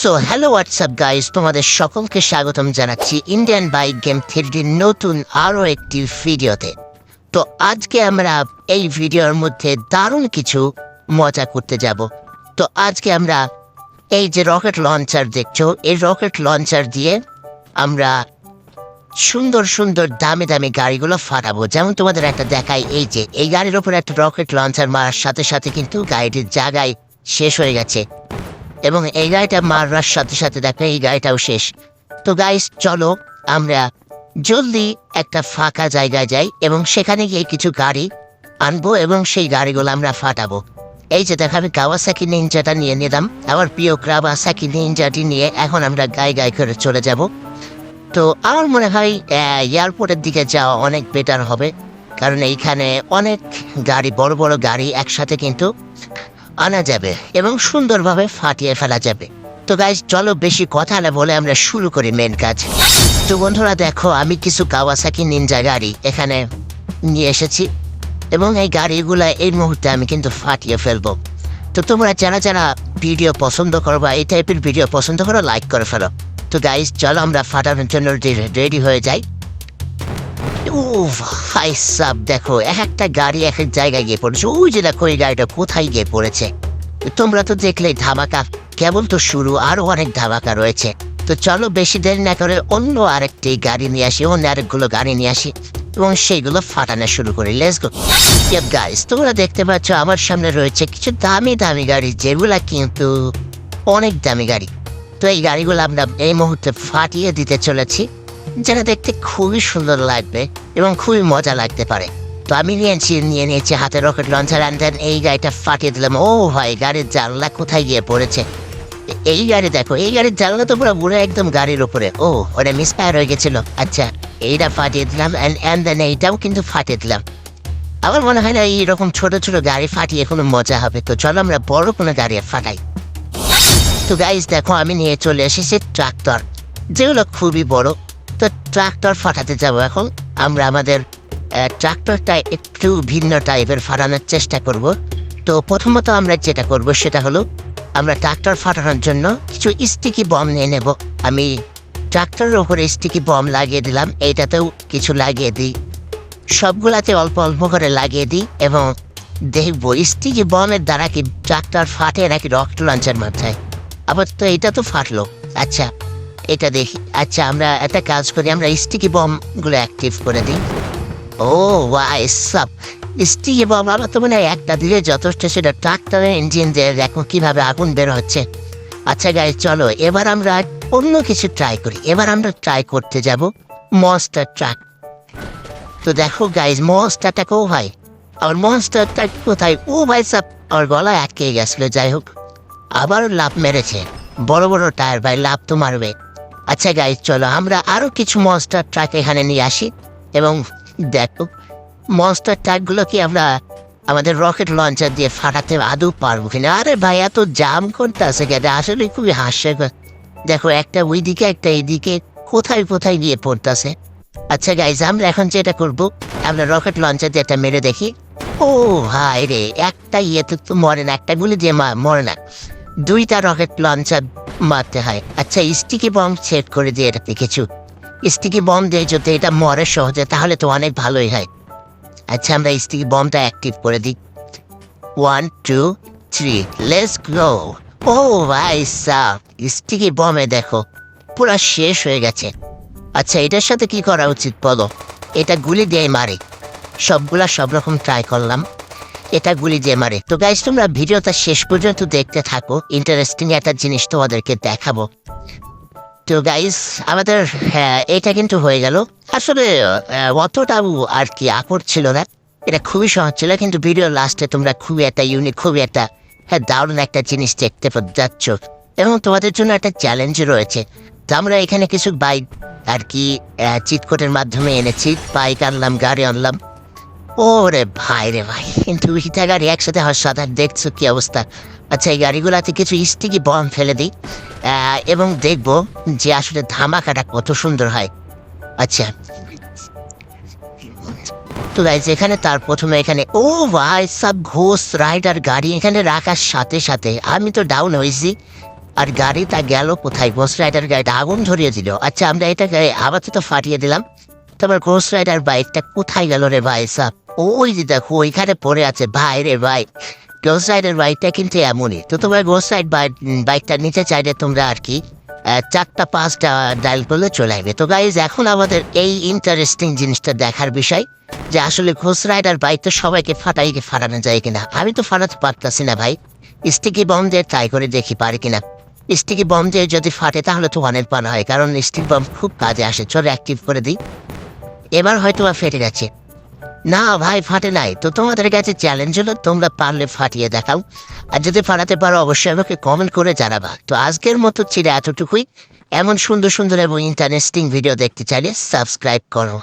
So hello WhatsApp guys তোমাদের সকলকে স্বাগতম জানাচ্ছি ইন্ডিয়ান বাইক গেম থ্রিডির নতুন আরও একটি ভিডিওতে। তো, আজকে আমরা এই ভিডিওর মধ্যে দারুণ কিছু মজা করতে যাব। তো, আজকে আমরা এই যে রকেট লঞ্চার দেখছ, এই রকেট লঞ্চার দিয়ে আমরা সুন্দর সুন্দর, দামি দামি গাড়িগুলো ফাটাবো। যেমন তোমাদের একটা দেখাই, এই যে, এই গাড়ির ওপর একটা রকেট লঞ্চার মারার সাথে সাথে কিন্তু গাড়িটির জায়গায় শেষ হয়ে গেছে। এবং এই গাড়িটা মারার সাথে সাথে দেখো, এই গাড়িটাও শেষ। তো গাইস চলো আমরা জলদি একটা ফাঁকা জায়গায় যাই এবং সেখানে গিয়ে কিছু গাড়ি আনব এবং সেই গাড়িগুলো আমরা ফাটাবো। এই যে দেখো, আমি কাওয়াসাকি নিনজাটা নিয়ে নিলাম। আমার প্রিয় কাওয়াসাকি নিনজাটি নিয়ে এখন আমরা গায়ে গায়ে করে চলে যাব। তো আমার মনে হয় এয়ারপোর্টের দিকে যাওয়া অনেক বেটার হবে। কারণ এইখানে অনেক গাড়ি, বড় বড় গাড়ি একসাথে কিন্তু আনা যাবে এবং সুন্দরভাবে ফাটিয়ে ফেলা যাবে। তো গাইজ চলো বেশি কথা না বলে আমরা শুরু করি মেন কাজ। তো বন্ধুরা, দেখো, আমি কিছু কাওয়াসাকি নিনজা গাড়ি এখানে নিয়ে এসেছি এবং এই গাড়িগুলো এই মুহূর্তে আমি কিন্তু ফাটিয়ে ফেলব। তো তোমরা যারা যারা ভিডিও পছন্দ করো বা এই টাইপের ভিডিও পছন্দ করো লাইক করে ফেলো। তো গাইজ চলো আমরা ফাটানোর জন্য রেডি হয়ে যাই। ও ভাই সাব দেখো এক একটা গাড়ি এক এক জায়গায় গিয়ে পড়েছে। ওই যে দেখো, এই গাড়িটা কোথায় গিয়ে পড়েছে? তোমরা তো দেখলে ধামাকা, কেবল তো শুরু, আরও অনেক ধামাকা রয়েছে। তো চলো, বেশি দেরি না করে অন্য আরেকটি গাড়ি নিয়ে আসি, অন্য আরেকগুলো গাড়ি নিয়ে আসি, এবং সেইগুলো ফাটানো শুরু করি। লেস গো গাইস তোমরা দেখতে পাচ্ছ, আমার সামনে রয়েছে কিছু দামি দামি গাড়ি, যেগুলা কিন্তু অনেক দামি গাড়ি। তো এই গাড়িগুলো আমরা এই মুহূর্তে ফাটিয়ে দিতে চলেছি। যেটা দেখতে খুবই সুন্দর লাগবে এবং খুবই মজা লাগতে পারে। তো আমি নিয়েছি, নিয়ে নিয়েছি হাতে রকেট লঞ্চার অ্যান্ড দেন এই গাড়িটা ফাটিয়ে দিলাম। ও ভাই, গাড়ির জানলা কোথায় গিয়ে পড়েছে? এই গাড়ি দেখো, এই গাড়ির জানলা তো পুরো পুরো একদম গাড়ির উপরে। ও, ওটা মিসফায়ার হয়ে গেছিল। আচ্ছা এইটা ফাটিয়ে দিলাম অ্যান্ড দেন এইটাও কিন্তু ফাটিয়ে দিলাম। আমার মনে হয় না এইরকম ছোট ছোট গাড়ি ফাটিয়ে কোনো মজা হবে। তো চলো আমরা বড় কোনো গাড়ি ফাটাই। তো গাইজ দেখো, আমি নিয়ে চলে এসেছি ট্রাক্টর যেগুলো খুবই বড়। তো ট্রাক্টর ফাটাতে যাব এখন। আমরা আমাদের ট্রাক্টরটা একটু ভিন্ন টাইপের ফাটানোর চেষ্টা করব। তো প্রথমত আমরা যেটা করব সেটা হলো, আমরা ট্রাক্টর ফাটানোর জন্য কিছু স্টিকি বম নিয়ে নেব। আমি ট্রাক্টরের ওপরে স্টিকি বম লাগিয়ে দিলাম। এইটাতেও কিছু লাগিয়ে দিই। সবগুলাতে অল্প অল্প করে লাগিয়ে দিই এবং দেখব স্টিকি বমের দ্বারা কি ট্রাক্টর ফাটে নাকি রক্ত লঞ্চের মাথায় আবার তো এটা তো ফাটলো। আচ্ছা এটা দেখি। আচ্ছা আমরা একটা কাজ করি, আমরা স্টিকি বমগুলো অ্যাক্টিভ করে দিই। ও ওয়াই সব। স্টিকি বম আমার তো মনে হয় একটা দিলে যথেষ্ট, সেটা ট্রাক্টরের ইঞ্জিন দিয়ে দেখো কীভাবে আগুন বের হচ্ছে। আচ্ছা গাই চলো, এবার আমরা অন্য কিছু ট্রাই করি। এবার আমরা ট্রাই করতে যাব মনস্টার ট্রাক তো দেখো গাইজ মনস্টারটাকেও ভাই, আর মনস্টারটা কোথায়? ও ভাই, সব আর গলায় আটকে গেছিল, যাই হোক। আবার লাভ মেরেছে। বড় বড় টায়ার ভাই লাভ তো মারবে। আচ্ছা গাইজ চলো, আমরা আরও কিছু মনস্টার ট্রাক এখানে নিয়ে আসি। এবং দেখো মনস্টার ট্রাকগুলো কি আমরা আমাদের রকেট লঞ্চার দিয়ে ফাটাতে আদৌ পারব কিনা। আরে ভাই, এত জাম করতে আছে কেন? আসলে খুবই হাস্যকর। দেখো, একটা ওইদিকে, একটা এইদিকে কোথায় কোথায় গিয়ে পড়তেছে। আচ্ছা গাইজ আমরা এখন যেটা করব, আমরা রকেট লঞ্চার দিয়ে একটা মেরে দেখি। ও ভাই রে, একটা ইয়েতে তো মরে না, একটা গুলি দিয়ে মরে না। দুইটা রকেট লঞ্চার মারতে হয়। আচ্ছা স্টিকি বম সেট করে দিয়ে এটাতে কিছু স্টিকি বম দিয়ে যদি এটা মরে সহজে, তাহলে তো অনেক ভালোই হয়। আচ্ছা আমরা স্টিকি বমটা অ্যাক্টিভ করে দিই। One two three let's go ও ভাই স্টিকি বমে দেখো, পুরো শেষ হয়ে গেছে। আচ্ছা এটার সাথে কি করা উচিত বলো? এটা গুলি দিয়ে মারে। সবগুলা সব রকম ট্রাই করলাম। এটা গুলি দিয়ে মারে। তো গাইজ তোমরা ভিডিওটা শেষ পর্যন্ত দেখতে থাকো। ইন্টারেস্টিং একটা জিনিস তোমাদেরকে দেখাবো। তো গাইজ আমাদের হ্যাঁ এটা কিন্তু হয়ে গেল। আসলে অতটাও আর কি আকর ছিল না। এটা খুবই সহজ ছিল, কিন্তু ভিডিও লাস্টে তোমরা খুবই একটা ইউনিক খুবই একটা হ্যাঁ দারুণ একটা জিনিস দেখতে যাচ্ছ। এবং তোমাদের জন্য একটা চ্যালেঞ্জ রয়েছে। তো আমরা এখানে কিছু বাইক আর কি চিটকোটের মাধ্যমে এনেছি। বাইক আনলাম, গাড়ি আনলাম। ওরে ভাই রে ভাই, কিন্তু ইটা গাড়ি একসাথে হওয়ার সাথে দেখছ কি অবস্থা? আচ্ছা এই গাড়িগুলাতে কিছু স্টিকি বম ফেলে দিই এবং দেখব যে আসলে ধামাকাটা কত সুন্দর হয়। আচ্ছা। তো গাইজ এখানে তার প্রথমে এখানে, ও ভাই, সব ঘোষ রাইডার গাড়ি এখানে রাখার সাথে সাথে আমি তো ডাউন হয়েছি, আর গাড়িটা গেল কোথায়? গোস রাইডার গাড়িটা আগুন ধরিয়ে দিল। আচ্ছা আমরা এটাকে আপাতত ফাটিয়ে দিলাম। তোমার গোস রাইডার বাইকটা কোথায় গেল রে ভাই সাহ ওই যে দেখো, ওইখানে পড়ে আছে ভাই রে ভাই গোস রাইডার বাইকটা কিন্তু এমনই। তো তোমার গোস রাইড বাইকটা নিতে চাইলে তোমরা আর কি চারটা পাঁচটা ডায়াল করলে চলে আসবে। তো গাইজ এখন আমাদের এই ইন্টারেস্টিং জিনিসটা দেখার বিষয়, যে আসলে ঘোষ রাইডার বাইক তো সবাইকে ফাটাই ফাটানো যায় কিনা। আমি তো ফাটাতে পারতাছি না ভাই। স্টিকি বম দিয়ে ট্রাই করে দেখি পারি কিনা। স্টিকি বম দিয়ে যদি ফাটে তাহলে তো অনেক পান হয়, কারণ স্টিক বম খুব কাজে আসে। চলো অ্যাক্টিভ করে দিই। এবার হয়তো বা ফেটে গেছে না ভাই, ফাটে নাই। তো তোমাদের কাছে চ্যালেঞ্জ হলো, তোমরা পারলে ফাটিয়ে দেখাও। আর যদি ফাটাতে পারো, অবশ্যই আমাকে কমেন্ট করে জানাবা। তো আজকের মতো ছিল এতটুকুই। এমন সুন্দর সুন্দর এবং ইন্টারেস্টিং ভিডিও দেখতে চাইলে সাবস্ক্রাইব করো।